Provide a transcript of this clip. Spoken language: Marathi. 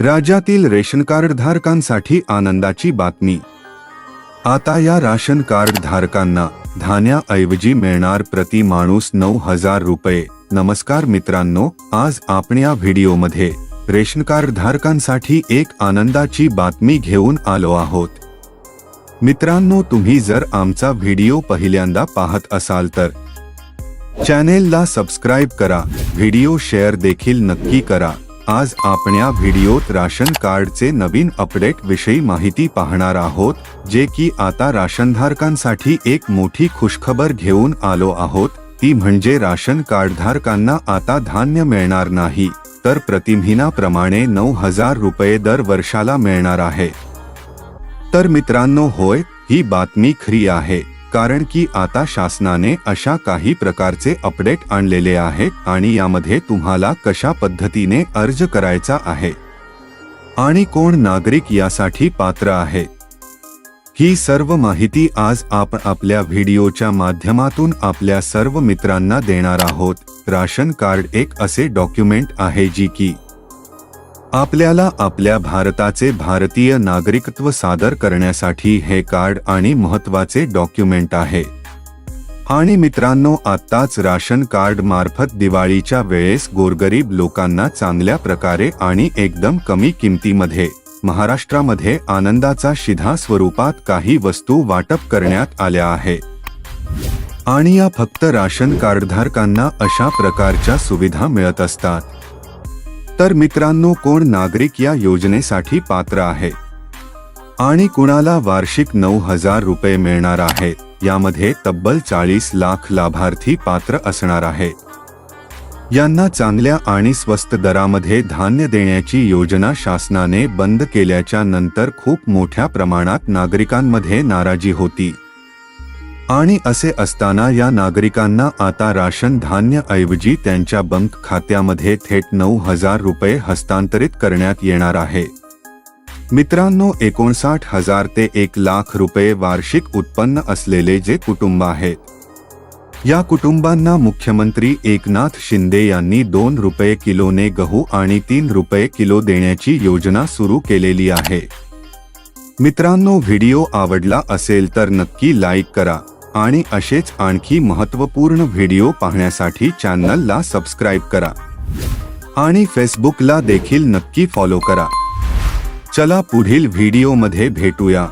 राज्यातील रेशन कार्ड धारकांसाठी आनंदाची बातमी. आता या राशन कार्ड धारकांना धान्याऐवजी मिळणार प्रति माणूस नऊ हजार रुपये. नमस्कार मित्रांनो आज आपण या व्हिडिओमध्ये रेशन कार्ड धारकांसाठी एक आनंदाची बातमी घेऊन आलो आहोत. मित्रांनो तुम्ही जर आमचा व्हिडिओ पहिल्यांदा पाहत असाल तर चॅनेलला सबस्क्राईब करा व्हिडिओ शेअर देखील नक्की करा. आज आपण या व्हिडिओत राशन कार्डचे नवीन अपडेट विषयी माहिती पाहणार आहोत जे की आता राशनधारकांसाठी एक मोठी खुशखबर घेऊन आलो आहोत. ती म्हणजे राशन कार्डधारकांना आता धान्य मिळणार नाही तर प्रतिमहिनाप्रमाणे नऊ हजार रुपये दर वर्षाला मिळणार आहे. तर मित्रांनो होय ही बातमी खरी आहे. कारण की आता शासनाने अशा काही प्रकारचे अपडेट आणलेले आहेत आणि यामध्ये तुम्हाला कशा पद्धतीने अर्ज करायचा आहे आणि कोण नागरिक यासाठी पात्र आहे ही सर्व माहिती आज आपण आपल्या व्हिडिओच्या माध्यमातून आपल्या सर्व मित्रांना देणार आहोत. राशन कार्ड एक असे डॉक्युमेंट आहे जी की आपल्याला आपल्या भारताचे भारतीय नागरिकत्व सादर करण्यासाठी हे कार्ड आणि महत्त्वाचे डॉक्युमेंट आहे. आणि मित्रांनो आत्ताच राशन कार्ड मार्फत दिवाळीच्या वेळेस गोरगरीब लोकांना चांगल्या प्रकारे आणि एकदम कमी किमतीमध्ये महाराष्ट्रामध्ये आनंदाचा शिधा स्वरूपात काही वस्तू वाटप करण्यात आल्या आहे. आणि या फक्त राशन कार्डधारकांना अशा प्रकारच्या सुविधा मिळत असतात. तर मित्रांनो कोण नागरिक या योजनेसाठी पात्र आहे? आणि कुणाला वार्षिक नऊ हजार रुपये मिळणार आहे? यामध्ये तब्बल चाळीस लाख लाभार्थी पात्र असणार आहे. यांना चांगल्या आणि स्वस्त दरामध्ये धान्य देण्याची योजना शासनाने बंद केल्याच्यानंतर खूप मोठ्या प्रमाणात नागरिकांमध्ये नाराजी होती. आणि असे असताना या नागरिकांना आता राशन धान्य ऐवजी त्यांच्या बँक खात्यामध्ये थेट नऊ हजार रुपये हस्तांतरित करण्यात येणार आहे. मित्रांनो एकोणसाठ हजार ते एक लाख रुपये वार्षिक उत्पन्न असलेले जे कुटुंब आहेत. या कुटुंबांना मुख्यमंत्री एकनाथ शिंदे यांनी दोन रुपये किलोने गहू आणि तीन रुपये किलो देण्याची योजना सुरू केलेली आहे. मित्रांनो व्हिडिओ आवडला असेल तर नक्की लाईक करा. आणि असेच आणखी महत्त्वपूर्ण व्हिडिओ पाहण्यासाठी चॅनलला सबस्क्राईब करा. आणि फेसबुकला देखील नक्की फॉलो करा. चला पुढील व्हिडिओमध्ये भेटूया.